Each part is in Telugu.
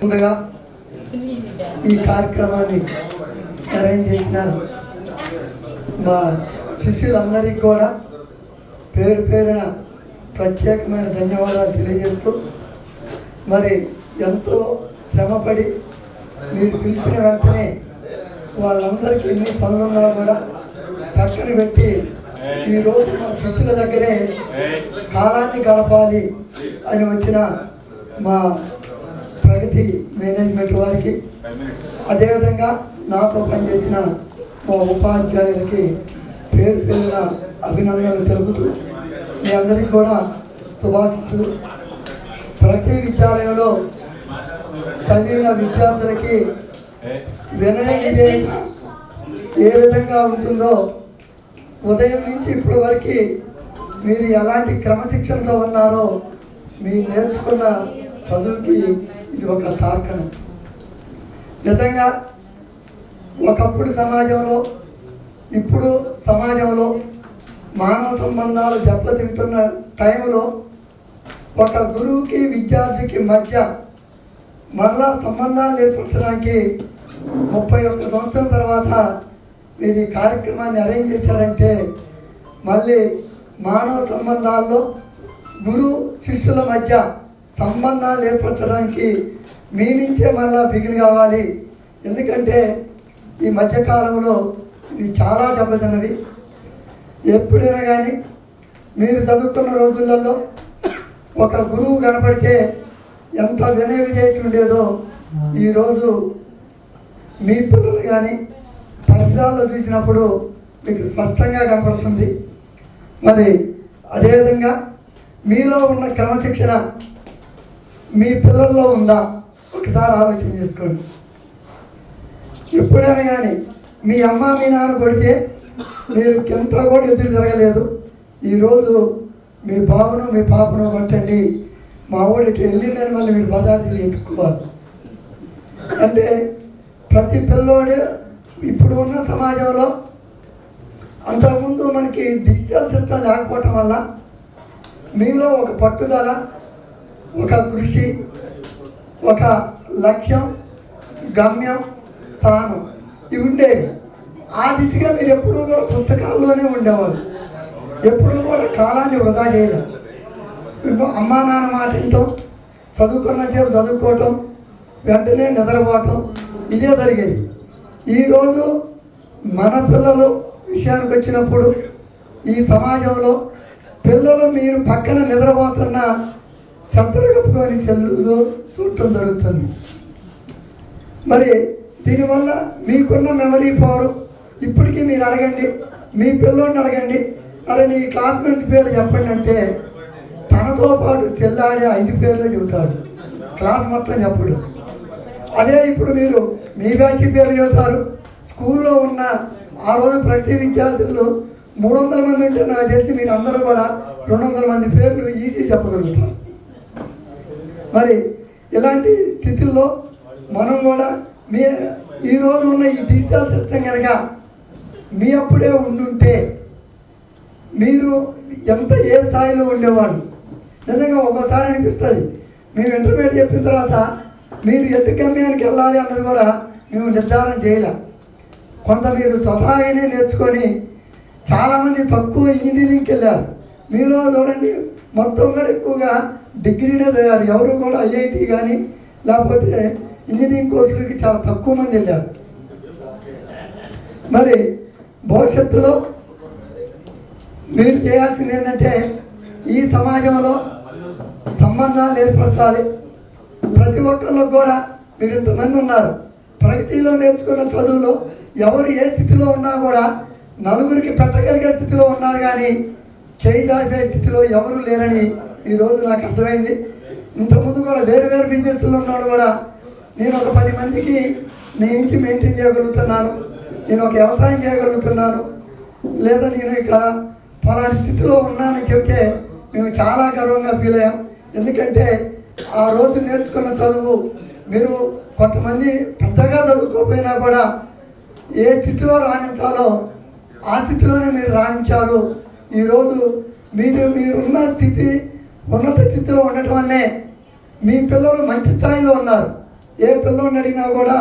ముందుగా ఈ కార్యక్రమాన్ని అరేంజ్ చేసిన మా శిష్యులందరికీ కూడా పేరు పేరున ప్రత్యేకమైన ధన్యవాదాలు తెలియజేస్తూ మరి ఎంతో శ్రమపడి మీరు పిలిచిన వెంటనే వాళ్ళందరికీ ఎన్ని పనులున్నా కూడా పక్కన పెట్టి ఈరోజు మా శిష్యుల దగ్గరే కాలాన్ని గడపాలి అని వచ్చిన మా ప్రగతి మేనేజ్మెంట్ వారికి. అదేవిధంగా నాతో పనిచేసిన మా ఉపాధ్యాయులకి పేరు పేరున అభినందనలు తెలుపుతూ మీ అందరికీ కూడా శుభాశిస్సులు. ప్రతి విద్యాలయంలో చదివిన విద్యార్థులకి వినయ విజయన ఏ విధంగా ఉంటుందో ఉదయం నుంచి ఇప్పటి వరకు మీరు ఎలాంటి క్రమశిక్షణతో ఉన్నారో మీరు నేర్చుకున్న చదువుకి ఇది ఒక తార్కణం నిజంగా ఒకప్పుడు సమాజంలో ఇప్పుడు సమాజంలో మానవ సంబంధాలు దెబ్బతింటున్న టైంలో ఒక గురువుకి విద్యార్థికి మధ్య మరలా సంబంధాలు ఏర్పరచడానికి ముప్పై ఒక్క సంవత్సరం తర్వాత మీరు ఈ కార్యక్రమాన్ని అరేంజ్ చేశారంటే మళ్ళీ మానవ సంబంధాల్లో గురు శిష్యుల మధ్య సంబంధాలు ఏర్పరచడానికి మీ నుంచే మళ్ళా బిగిన్ కావాలి. ఎందుకంటే ఈ మధ్యకాలంలో ఇది చాలా దెబ్బతిన్నది. ఎప్పుడైనా కానీ మీరు చదువుకున్న రోజులలో ఒక గురువు కనపడితే ఎంత వినయ విజయత ఉండేదో ఈరోజు మీ పిల్లలు కానీ పరిసరాల్లో చూసినప్పుడు మీకు స్పష్టంగా కనపడుతుంది. మరి అదేవిధంగా మీలో ఉన్న క్రమశిక్షణ మీ పిల్లల్లో ఉందా? ఒకసారి ఆలోచన చేసుకోండి. ఎప్పుడైనా కానీ మీ అమ్మ మీ నాన్న కొడితే మీరు ఎంత కూడా ఎదురు జరగలేదు ఈరోజు మీ బాబును మీ పాపను కొట్టండి. మా ఊడి ఇటు వెళ్ళిండని మళ్ళీ మీరు బజార్ తిరిగి ఎత్తుకోవాలి. అంటే ప్రతి పిల్లోడు ఇప్పుడు ఉన్న సమాజంలో అంతకుముందు మనకి డిజిటల్ సిస్టమ్ లేకపోవటం వల్ల మీలో ఒక పట్టుదల ఒక కృషి ఒక లక్ష్యం గమ్యం స్థానం ఇవి ఉండేవి. ఆ దిశగా మీరు ఎప్పుడూ కూడా పుస్తకాల్లోనే ఉండేవాళ్ళు. ఎప్పుడూ కూడా కాలాన్ని వృధా చేయలేదు ఇప్పుడు అమ్మా నాన్న మాట వింటాం చదువుకున్నసేపు చదువుకోవటం వెంటనే నిద్రపోవటం ఇదే జరిగేది. ఈరోజు మన పిల్లలు విషయానికి వచ్చినప్పుడు ఈ సమాజంలో పిల్లలు మీరు పక్కన నిద్రపోతున్న శబ్ద చూడటం జరుగుతుంది. మరి దీనివల్ల మీకున్న మెమరీ పవర్ ఇప్పటికీ మీరు అడగండి మీ పిల్లోడిని అడగండి. మరి నీ క్లాస్మేట్స్ పేరు చెప్పండి అంటే తనతో పాటు చెల్లాడే ఐదు పేర్లు చెబుతాడు. క్లాస్ మొత్తం చెప్పడు. అదే ఇప్పుడు మీరు మీ బ్యాచ్ పేర్లు చెబుతారు. స్కూల్లో ఉన్న ఆ రోజు ప్రతి విద్యార్థులు మూడు వందల మంది ఉంటే నాకు తెలిసి మీరు అందరూ కూడా రెండు వందల మంది పేర్లు ఈజీ చెప్పగలుగుతారు. మరి ఇలాంటి స్థితిలో మనం కూడా మీ ఈరోజు ఉన్న ఈ డిజిటల్ సిస్టమ్ కనుక మీ అప్పుడే ఉండుంటే మీరు ఎంత ఏ స్థాయిలో ఉండేవాళ్ళు? నిజంగా ఒక్కోసారి అనిపిస్తుంది. మేము ఇంటర్మీడియట్ చెప్పిన తర్వాత మీరు ఎటు గమ్యానికి వెళ్ళాలి అన్నది కూడా మేము నిర్ధారణ చేయలేం. కొంత మీరు స్వతహాగానే నేర్చుకొని చాలామంది తక్కువ ఇంజనీరింగ్కి వెళ్ళారు. మీలో చూడండి మొత్తం కూడా ఎక్కువగా డిగ్రీనే తయారు ఎవరు కూడా ఐఐటి కానీ లేకపోతే ఇంజనీరింగ్ కోర్సులకి చాలా తక్కువ మంది వెళ్ళారు. మరి భవిష్యత్తులో మీరు చేయాల్సింది ఏంటంటే ఈ సమాజంలో సంబంధాలు ఏర్పరచాలి. ప్రతి ఒక్కరిలో కూడా మీరు ఇంతమంది ఉన్నారు. ప్రగతిలో నేర్చుకున్న చదువులు ఎవరు ఏ స్థితిలో ఉన్నా కూడా నలుగురికి పెట్టగలిగే స్థితిలో ఉన్నారు కానీ చేయగలిగే స్థితిలో ఎవరు లేరని ఈరోజు నాకు అర్థమైంది. ఇంతకుముందు కూడా వేరు వేరు బిజినెస్లో ఉన్నాడు కూడా. నేను ఒక పది మందికి నేను ఇంటి మెయింటైన్ చేయగలుగుతున్నాను. నేను ఒక వ్యవసాయం చేయగలుగుతున్నాను. లేదా నేను ఇక్కడ పలాని స్థితిలో ఉన్నానని చెప్తే మేము చాలా గర్వంగా ఫీల్ అయ్యాం. ఎందుకంటే ఆ రోజు నేర్చుకున్న చదువు మీరు కొంతమంది పెద్దగా చదువుకోకపోయినా కూడా ఏ స్థితిలో రాణించాలో ఆ స్థితిలోనే మీరు రాణించారు. ఈరోజు మీరు మీరున్న స్థితి ఉన్నత స్థితిలో ఉండటం వల్లే మీ పిల్లలు మంచి స్థాయిలో ఉన్నారు. ఏ పిల్లోడిని అడిగినా కూడా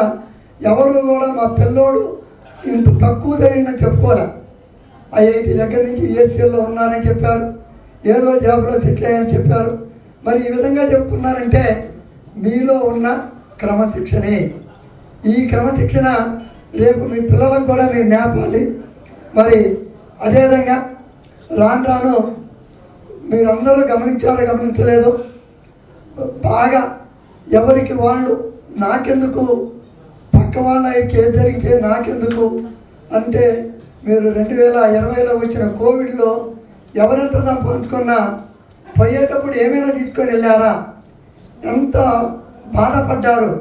ఎవరు కూడా మా పిల్లోడు ఇంత తక్కువ జరిగిందని చెప్పుకోలే. ఐఐటి దగ్గర నుంచి యూఎస్ఏలో ఉన్నారని చెప్పారు. ఏదో జాబ్లో సెటిల్ అయ్యారని చెప్పారు. మరి ఈ విధంగా చెప్పుకున్నారంటే మీలో ఉన్న క్రమశిక్షణే. ఈ క్రమశిక్షణ రేపు మీ పిల్లలకు కూడా మీరు నేపాలి మరి అదేవిధంగా రాను రాను మీరందరూ గమనించారో గమనించలేదు బాగా ఎవరికి వాళ్ళు నాకెందుకు పక్క వాళ్ళ ఏది జరిగితే నాకెందుకు అంటే మీరు రెండు వేల ఇరవైలో వచ్చిన కోవిడ్లో ఎవరెంత సంపాదించుకున్నా పోయేటప్పుడు ఏమైనా తీసుకొని వెళ్ళారా? ఎంత బాధపడ్డారు?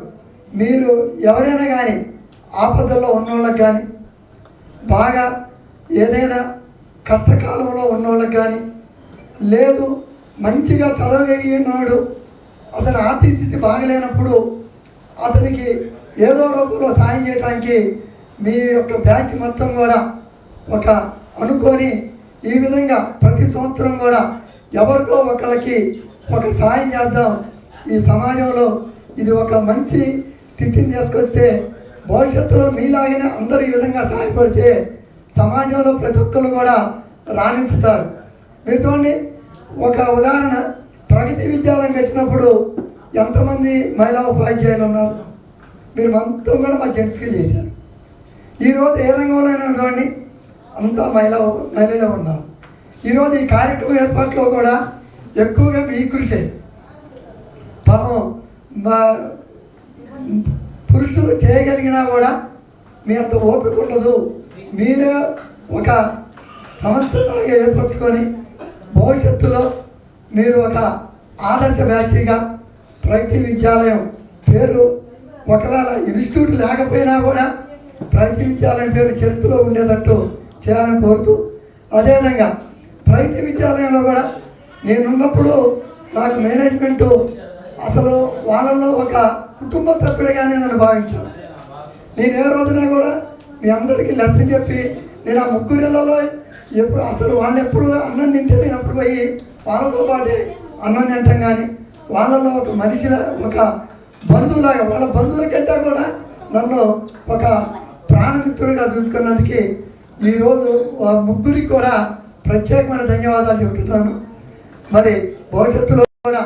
మీరు ఎవరైనా కానీ ఆపదల్లో ఉన్నోళ్ళకి కానీ బాగా ఏదైనా కష్టకాలంలో ఉన్నోళ్ళకి కానీ లేదు మంచిగా చదవగలిగినాడు అతని ఆర్థిక స్థితి బాగలేనప్పుడు అతనికి ఏదో రూపంలో సాయం చేయడానికి మీ యొక్క బ్యాచ్ మొత్తం కూడా ఒక అనుకొని ఈ విధంగా ప్రతి సంవత్సరం కూడా ఎవరికో ఒకరికి ఒక సాయం చేద్దాం. ఈ సమాజంలో ఇది ఒక మంచి స్థితిని తీసుకొస్తే భవిష్యత్తులో మీలాగానే అందరూ ఈ విధంగా సహాయపడితే సమాజంలో ప్రతి ఒక్కరు కూడా రాణించుతారు. మీరు చూడండి ఒక ఉదాహరణ ప్రగతి విద్యాలయం పెట్టినప్పుడు ఎంతమంది మహిళా ఉపాధ్యాయులు ఉన్నారు? మీరు మొత్తం కూడా మా జెంట్స్కి చేశారు. ఈరోజు ఏ రంగంలో అయినా చూడండి అంతా మహిళ మహిళలే ఉన్నారు. ఈరోజు ఈ కార్యక్రమం ఏర్పాట్లో కూడా ఎక్కువగా మీ కృషి. పాపం మా పురుషులు చేయగలిగినా కూడా మీ అంత ఓపిక ఉండదు. మీరే ఒక సంస్థలాగా ఏర్పరచుకొని భవిష్యత్తులో మీరు ఒక ఆదర్శ బ్యాచ్గా ప్రగతి విద్యాలయం పేరు ఒకవేళ ఇన్స్టిట్యూట్ లేకపోయినా కూడా ప్రగతి విద్యాలయం పేరు చరిత్రలో ఉండేటట్టు చేయాలని కోరుతూ అదేవిధంగా ప్రగతి విద్యాలయంలో కూడా నేనున్నప్పుడు నాకు మేనేజ్మెంటు అసలు వాళ్ళలో ఒక కుటుంబ సభ్యుడిగానే నన్ను భావించాను. నేను ఏ రోజున కూడా మీ అందరికీ లెక్క చెప్పి నేను ఆ ముగ్గురిళ్ళలో ఎప్పుడు అసలు వాళ్ళు ఎప్పుడు అన్నం తింటే నేను అప్పుడు పోయి వాళ్ళతో పాటే అన్నం తింటాం కానీ వాళ్ళలో ఒక మనిషిలా ఒక బంధువులాగా వాళ్ళ బంధువుల కంటే కూడా నన్ను ఒక ప్రాణమిత్రుడిగా చూసుకున్నందుకు ఈరోజు ఆ ముగ్గురికి కూడా ప్రత్యేకమైన ధన్యవాదాలు చెబుతున్నాను. మరి భవిష్యత్తులో కూడా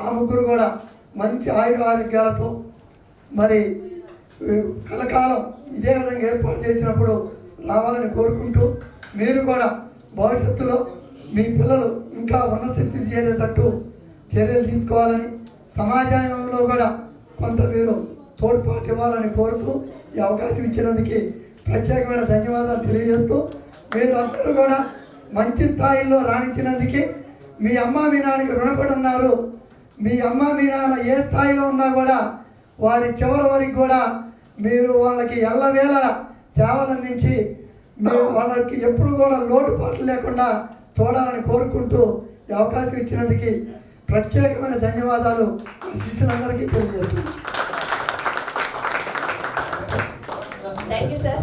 ఆ ముగ్గురు కూడా మంచి ఆయుర ఆరోగ్యాలతో మరి కలకాలం ఇదే విధంగా ఏర్పాటు చేసినప్పుడు రావాలని కోరుకుంటూ మీరు కూడా భవిష్యత్తులో మీ పిల్లలు ఇంకా ఉన్నత స్థితి చేరేటట్టు చర్యలు తీసుకోవాలని సమాజంలో కూడా కొంత మీరు తోడ్పాటు ఇవ్వాలని కోరుతూ ఈ అవకాశం ఇచ్చినందుకు ప్రత్యేకమైన ధన్యవాదాలు తెలియజేస్తూ మీరు అందరూ కూడా మంచి స్థాయిలో రాణించినందుకు మీ అమ్మ మీ నాన్నకి రుణపడి ఉన్నారు. మీ అమ్మ మీ నాన్న ఏ స్థాయిలో ఉన్నా కూడా వారి చివరి వరకు కూడా మీరు వాళ్ళకి ఎల్లవేళ సేవలు అందించి మేము వాళ్ళకి ఎప్పుడు కూడా లోటుపాట్లు లేకుండా చూడాలని కోరుకుంటూ ఈ అవకాశం ఇచ్చినందుకు ప్రత్యేకమైన ధన్యవాదాలు శిష్యులందరికీ తెలియజేస్తున్నాను థ్యాంక్ యూ సార్